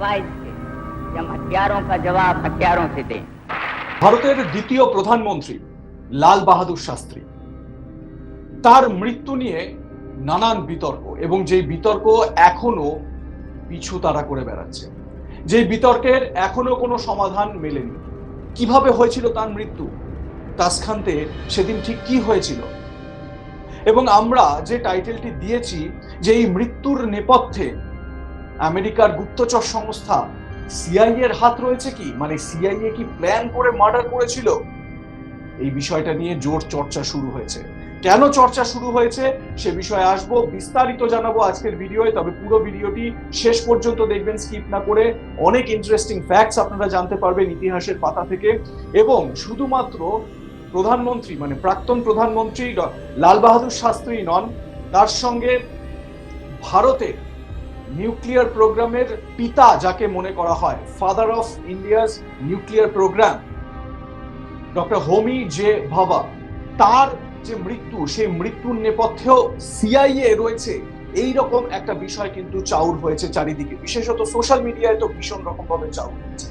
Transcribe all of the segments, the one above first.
Device थे कि हम हथियारों का जवाब हथियारों से दें ভারতের দ্বিতীয় প্রধানমন্ত্রী লাল বাহাদুর শাস্ত্রী তার মৃত্যু নিয়ে নানান বিতর্ক এবং যেই বিতর্ক এখনো পিছু তারা করে বেড়াচ্ছে যে বিতর্কের এখনো কোনো সমাধান মেলেনি কিভাবে হয়েছিল তার মৃত্যু তাসখান্তে সেদিন ঠিক কি হয়েছিল এবং আমরা যে টাইটেলটি দিয়েছি যে এই মৃত্যুর নেপথ্যে আমেরিকার গুপ্তচর সংস্থা সিআইএ এর হাত রয়েছে কি? মানে সিআইএ কি প্ল্যান করে মার্ডার করেছিল? এই বিষয়টা নিয়ে জোর চর্চা শুরু হয়েছে। কেন চর্চা শুরু হয়েছে? সে বিষয়ে আসব, বিস্তারিত জানাব আজকের ভিডিওয়ে, তবে পুরো ভিডিওটি শেষ পর্যন্ত দেখবেন স্কিপ না করে। অনেক ইন্টারেস্টিং ফ্যাক্টস আপনারা জানতে পারবেন ইতিহাসের পাতা থেকে। এবং শুধুমাত্র প্রধানমন্ত্রী মানে প্রাক্তন প্রধানমন্ত্রী লাল বাহাদুর শাস্ত্রী নন, তার সঙ্গে ভারতের নিউক্লিয়ার প্রোগ্রামের পিতা যাকে মনে করা হয় father of India's nuclear program doctor Homi J Bhabha তার যে মৃত্যু, সেই মৃত্যুর নেপথ্যেও সিআইএ রয়েছে। এই রকম একটা বিষয় কিন্তু চাউর হয়েছে চারিদিকে। বিশেষত সোশ্যাল মিডিয়ায় তো ভীষণ রকম ভাবে চাউর হয়েছে।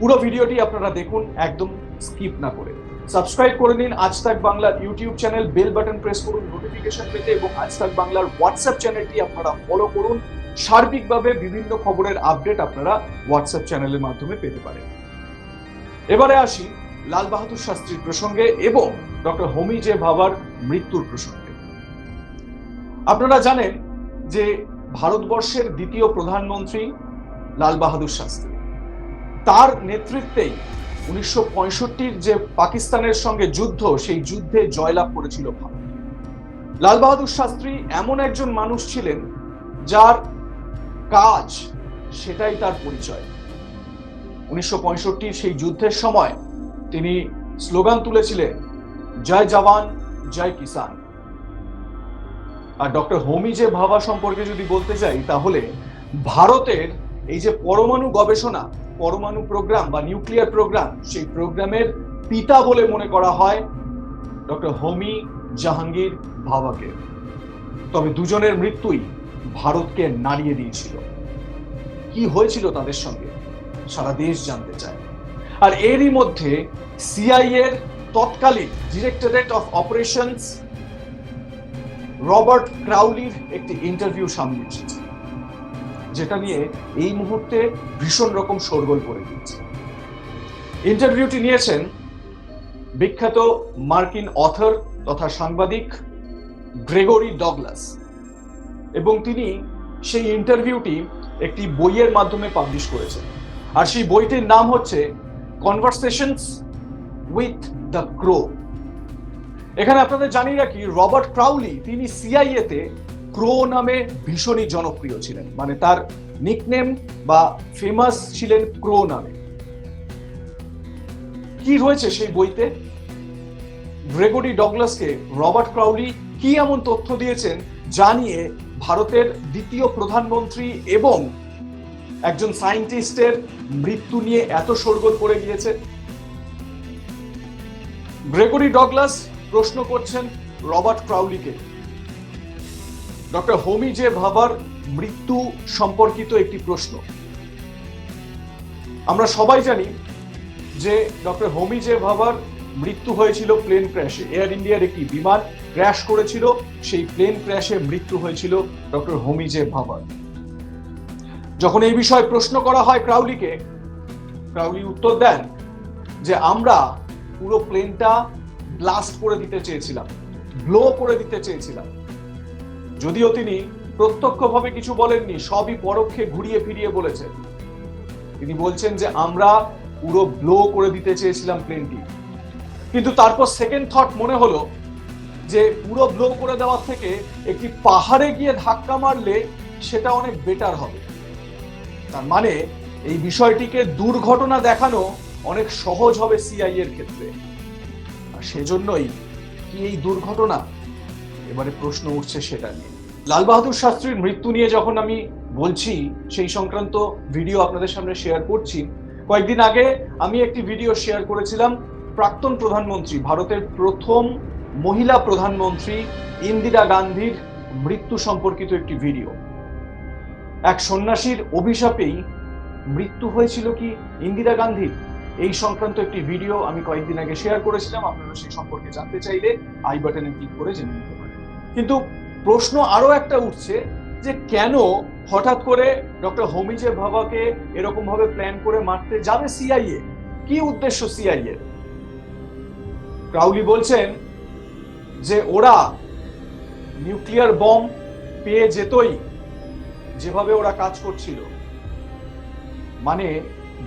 পুরো ভিডিওটি আপনারা দেখুন, একদম স্কিপ না করে। সাবস্ক্রাইব করে নিন, আজ তাক বাংলার YouTube channel bell button press করুন নোটিফিকেশন পেতে এবং আজ তাক বাংলার হোয়াটসঅ্যাপ চ্যানেলটি আপনারা ফলো করুন। সার্বিকভাবে বিভিন্ন খবরের আপডেট আপনারা হোয়াটসঅ্যাপ চ্যানেলের মাধ্যমে পেতে পারেন। এবারে আসি লাল বাহাদুর শাস্ত্রীর প্রসঙ্গে এবং ডক্টর হোমি জে ভাবার মৃত্যুর প্রসঙ্গে। আপনারা জানেন যে ভারতবর্ষের দ্বিতীয় প্রধানমন্ত্রী লাল বাহাদুর শাস্ত্রী। তার নেতৃত্বেই উনিশশো যে পাকিস্তানের সঙ্গে যুদ্ধ, সেই যুদ্ধে জয়লাভ করেছিল ভারত। লাল বাহাদুর শাস্ত্রী এমন একজন মানুষ ছিলেন যার কাজ, সেটাই তার পরিচয়। উনিশশো সেই যুদ্ধের সময় তিনি স্লোগান তুলেছিলেন, জয় জওয়ান, জয় কিষান আর ডক্টর হোমি যে ভাবা সম্পর্কে যদি বলতে চাই তাহলে ভারতের এই যে পরমাণু গবেষণা, পরমাণু প্রোগ্রাম বা নিউক্লিয়ার প্রোগ্রাম, সেই প্রোগ্রামের পিতা বলে মনে করা হয় ডক্টর হোমি জাহাঙ্গীর ভাবাকে তবে দুজনের মৃত্যুই ভারতকে নাড়িয়ে দিয়েছিল। কি হয়েছিল তাদের সঙ্গে? সারা দেশ জানতে চায়। আর এরই মধ্যে সিআইএ এর তৎকালীন ডিরেক্টরেট অফ অপারেশনস রবার্ট ক্রাউলির একটি ইন্টারভিউ সামনে এসেছে, যেটা নিয়ে এই মুহূর্তে ভীষণ রকম শোরগোল করে দিয়েছে ইন্টারভিউটি নিয়েছেন বিখ্যাত মার্কিন অথর তথা সাংবাদিক গ্রেগরি ডগলাস এবং তিনি সেই ইন্টারভিউটি একটি বইয়ের মাধ্যমে পাবলিশ করেছেন আর সেই বইটির নাম হচ্ছে কনভারসেশনস উইথ দ্য ক্রো এখানে আপনাদের জানি রাখি, রবার্ট ক্রাউলি তিনি সিআইএ তে ক্রো নামে ভীষণই জনপ্রিয় ছিলেন। মানে তার নিকনেম বা ফেমাস ছিলেন ক্রো নামে। কি রয়েছে সেই বইতে? গ্রেগরি ডগলাসকে রবার্ট ক্রাউলি কি এমন তথ্য দিয়েছেন জানিয়ে ভারতের দ্বিতীয় প্রধানমন্ত্রী এবং একজন সায়েন্টিস্টের মৃত্যু নিয়ে এত শোরগোল পড়ে গিয়েছে। গ্রেগরি ডগলাস প্রশ্ন করছেন রবার্ট ক্রাউলিকে। ডক্টর হোমি জে ভাবার মৃত্যু সম্পর্কিত একটি প্রশ্ন। আমরা সবাই জানি যে ডক্টর হোমি জে ভাবার মৃত্যু হয়েছিল প্লেন ক্র্যাশে। এয়ার ইন্ডিয়ার একটি বিমান ক্র্যাশ করেছিল, সেই প্লেন ক্র্যাশে মৃত্যু হয়েছিল ডক্টর হোমি জে ভাবার যখন এই বিষয়ে প্রশ্ন করা হয় ক্রাউলিকে, ক্রাউলি উত্তর দেন যে আমরা পুরো প্লেনটা ব্লাস্ট করে দিতে চেয়েছিলাম, ব্লো করে দিতে চেয়েছিলাম। যদিও তিনি প্রত্যক্ষভাবে কিছু বলেননি, সবই পরোক্ষে ঘুরিয়ে ফিরিয়ে বলেছেন। তিনি বলছেন যে আমরা পুরো ব্লো করে দিতে চেয়েছিলাম প্লেনটি। কিন্তু তারপর সেকেন্ড থট মনে হলো যে পুরো ব্লো করে দেওয়ার থেকে একটি পাহাড়ে গিয়ে ধাক্কা মারলে সেটা অনেক বেটার হবে। তার মানে এই বিষয়টিকে দুর্ঘটনা দেখানো অনেক সহজ হবে সিআই এর ক্ষেত্রে। আর সেজন্যই কি এই দুর্ঘটনা? এবারে প্রশ্ন উঠছে সেটা নিয়ে। লাল বাহাদুর শাস্ত্রীর মৃত্যু নিয়ে যখন আমি বলছি, সেই সংক্রান্ত ভিডিও আপনাদের সামনে শেয়ার করছি, কয়েকদিন আগে আমি একটি ভিডিও শেয়ার করেছিলাম প্রাক্তন প্রধানমন্ত্রী, ভারতের প্রথম মহিলা প্রধানমন্ত্রী ইন্দিরা গান্ধীর মৃত্যু সম্পর্কিত একটি ভিডিও। এক সন্ন্যাসীর অভিশাপেই মৃত্যু হয়েছিল কি ইন্দিরা গান্ধী এই সংক্রান্ত একটি ভিডিও আমি কয়েকদিন আগে শেয়ার করেছিলাম, আপনারা সেই সম্পর্কে জানতে চাইলে আই বাটনে ক্লিক করে জেনে নিতে পারেন। কিন্তু প্রশ্ন আরও একটা উঠছে যে কেন হঠাৎ করে ডক্টর হোমিজে ভাবাকে এরকম ভাবে প্ল্যান করে মারতে যাবে সিআইএ কি উদ্দেশ্য সিআইএ ক্রাউলি বলছেন যে ওরা নিউক্লিয়ার বম পেয়ে যেতই, যেভাবে ওরা কাজ করছিল। মানে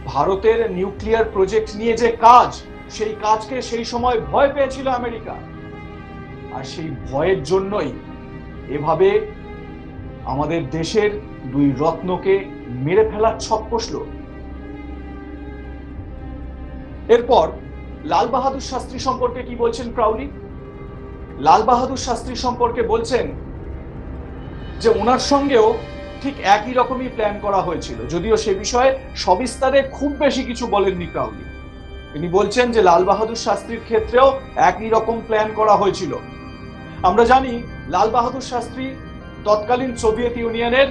ভারতের নিউক্লিয়ার প্রজেক্ট নিয়ে যে কাজ, সেই কাজকে সেই সময় ভয় পেয়েছিল আমেরিকা। আর সেই ভয়ের জন্যই এভাবে আমাদের দেশের দুই রত্নকে মেরে ফেলার ছক কষল। এরপর লাল বাহাদুর শাস্ত্রী সম্পর্কে কি বলছেন ক্রাউলি? লাল বাহাদুর শাস্ত্রী সম্পর্কে বলছেন যে ওনার সঙ্গেও ঠিক একই রকমই প্ল্যান করা হয়েছিল। যদিও সে বিষয়ে সবিস্তারে খুব বেশি কিছু বলেননি ক্রাউলি তিনি বলছেন যে লাল বাহাদুর শাস্ত্রীর ক্ষেত্রেও একই রকম প্ল্যান করা হয়েছিল। আমরা জানি লাল বাহাদুর শাস্ত্রী তৎকালীন সোভিয়েত ইউনিয়নের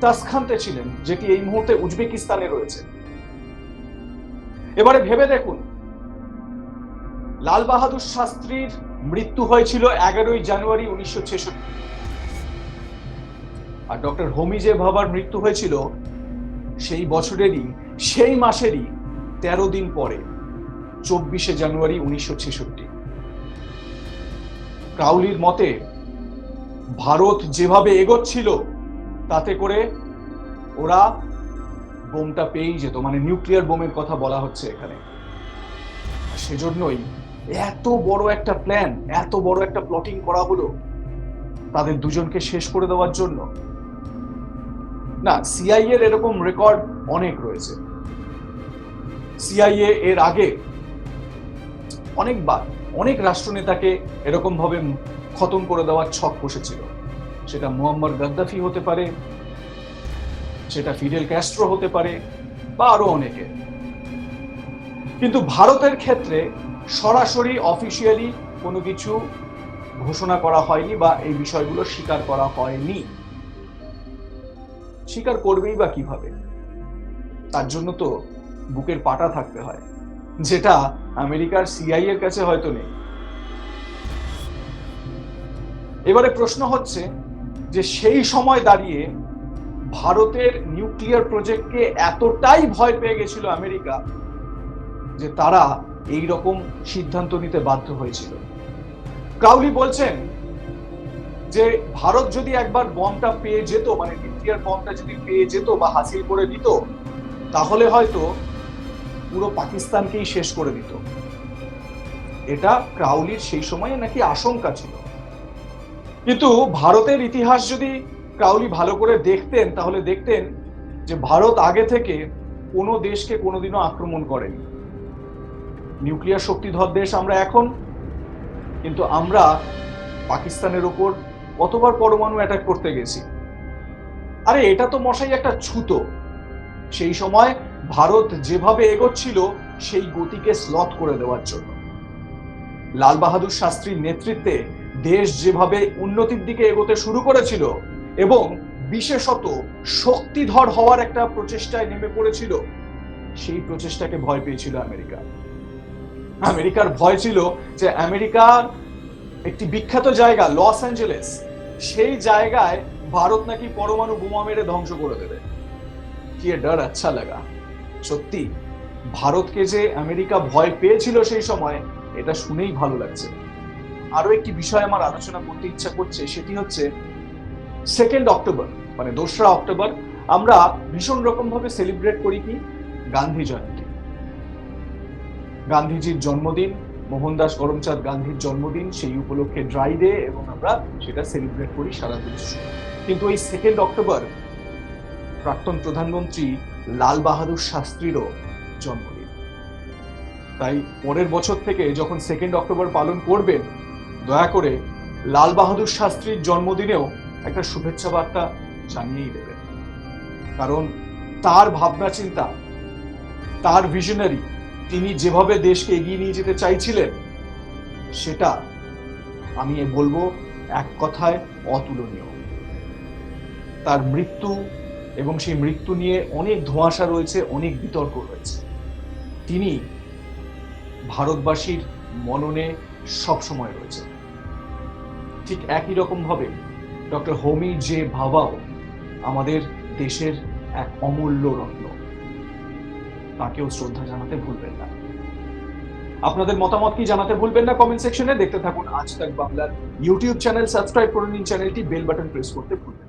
তাসখান্তে ছিলেন, যেটি এই মুহূর্তে উজবেকিস্তানে রয়েছে। এবারে ভেবে দেখুন, লাল বাহাদুর শাস্ত্রীর মৃত্যু হয়েছিল এগারোই জানুয়ারি উনিশশো ছেষট্টি। আর ডক্টর হোমিজে ভাবার মৃত্যু হয়েছিল, সেই বছরেরই, সেই মাসেরই, তেরো দিন পরে, চব্বিশে জানুয়ারি উনিশশো ছেষট্টি। ক্রাউলির মতে, ভারত যেভাবে এগোচ্ছিল, তাতে করে ওরা বোমটা পেয়েই যেত মানে নিউক্লিয়ার বোমের কথা বলা হচ্ছে এখানে। সেজন্যই এত বড় একটা প্ল্যান এত বড় একটা প্লটিং করা হলো তাদের দুজনকে শেষ করে দেওয়ার জন্য। না সিআইএ এর এরকম রেকর্ড অনেক রয়েছে। সিআইএ এর আগে অনেকবার অনেক রাষ্ট্রনেতাকে এরকম ভাবে খতম করে দেওয়ার ছক বসেছিল। সেটা মোহাম্মদ গাদ্দাফি হতে পারে, সেটা ফিডেল ক্যাস্ট্রো হতে পারে, বা আরও অনেকে। কিন্তু ভারতের ক্ষেত্রে সরাসরি অফিসিয়ালি কোনো কিছু ঘোষণা করা হয়নি বা এই বিষয়গুলো স্বীকার করা হয়নি। স্বীকার করবেই বা কীভাবে? তার জন্য তো বুকের পাটা থাকতে হয়, যেটা আমেরিকার সিআই এর কাছে হয়তো নেই। এবারে প্রশ্ন হচ্ছে যে সেই সময় দাঁড়িয়ে ভারতের নিউক্লিয়ার প্রজেক্টকে এতটাই ভয় পেয়ে গেছিল আমেরিকা যে তারা এই রকম সিদ্ধান্ত নিতে বাধ্য হয়েছিল। ক্রাউলি বলছেন যে ভারত যদি একবার বমটা পেয়ে যেত মানে নিউক্লিয়ার বমটা যদি পেয়ে যেত বা হাসিল করে দিত তাহলে হয়তো পুরো পাকিস্তানকেই শেষ করে দিত। এটা ক্রাউলির সেই সময়ে নাকি আশঙ্কা ছিল। কিন্তু ভারতের ইতিহাস যদি ক্রাউলি ভালো করে দেখতেন, তাহলে দেখতেন যে ভারত আগে থেকে কোনো দেশকে কোনোদিনও আক্রমণ করেনি। নিউক্লিয়ার শক্তিধর দেশ আমরা এখন, কিন্তু আমরা পাকিস্তানের ওপর কতবার পরমাণু অ্যাটাক করতে গেছি। আরে, এটা তো মশাই একটা ছুতো। সেই সময় ভারত যেভাবে এগোচ্ছিল, সেই গতিকে স্লথ করে দেওয়ার জন্য। লাল বাহাদুর শাস্ত্রীর নেতৃত্বে দেশ যেভাবে উন্নতির দিকে এগোতে শুরু করেছিল এবং বিশেষত শক্তিধর হওয়ার একটা প্রচেষ্টায় নেমে পড়েছিল, সেই প্রচেষ্টাকে ভয় পেয়েছিল আমেরিকা। আমেরিকার ভয় ছিল যে আমেরিকার একটি বিখ্যাত জায়গা, লস অ্যাঞ্জেলেস, সেই জায়গায় ভারত নাকি পরমাণু বোমা মেরে ধ্বংস করে দেবে। কি ডর আচ্ছা লাগা। সত্যি, ভারতকে যে আমেরিকা ভয় পেয়েছিল সেই সময়, এটা শুনেই ভালো লাগছে। আরও একটি বিষয় আমার আলোচনা করতে ইচ্ছা করছে, সেটি হচ্ছে সেকেন্ড অক্টোবর মানে দোসরা অক্টোবর আমরা ভীষণ রকম ভাবে সেলিব্রেট করি কি? গান্ধী জয়ন্তী। গান্ধীজির জন্মদিন, মোহনদাস করমচাঁদ গান্ধীর জন্মদিন, সেই উপলক্ষে ড্রাই ডে এবং আমরা সেটা সেলিব্রেট করি সারা দেশ কিন্তু এই সেকেন্ড অক্টোবর প্রাক্তন প্রধানমন্ত্রী লাল বাহাদুর শাস্ত্রীরও জন্মদিন। তাই পরের বছর থেকে যখন সেকেন্ড অক্টোবর পালন করবেন, দয়া করে লাল বাহাদুর শাস্ত্রীর জন্মদিনেও একটা শুভেচ্ছা বার্তা জানিয়েই দেবেন। কারণ তার ভাবনা চিন্তা তার ভিশনারি তিনি যেভাবে দেশকে এগিয়ে নিয়ে যেতে চাইছিলেন, সেটা আমি বলব এক কথায় অতুলনীয়। তার মৃত্যু এবং সেই মৃত্যু নিয়ে অনেক ধোঁয়াশা রয়েছে, অনেক বিতর্ক রয়েছে। তিনি ভারতবাসীর মননে সবসময় রয়েছে ঠিক একই রকম ভাবে ডক্টর হোমি জে ভাবাও আমাদের দেশের এক অমূল্য রত্ন। তাকেও শ্রদ্ধা জানাতে ভুলবেন না। আপনাদের মতামত কি জানাতে ভুলবেন না কমেন্ট সেকশনে? দেখতে থাকুন আজ তাক বাংলার ইউটিউব চ্যানেল, সাবস্ক্রাইব করে নিন চ্যানেলটি, বেল বাটন প্রেস করতে ভুলবেন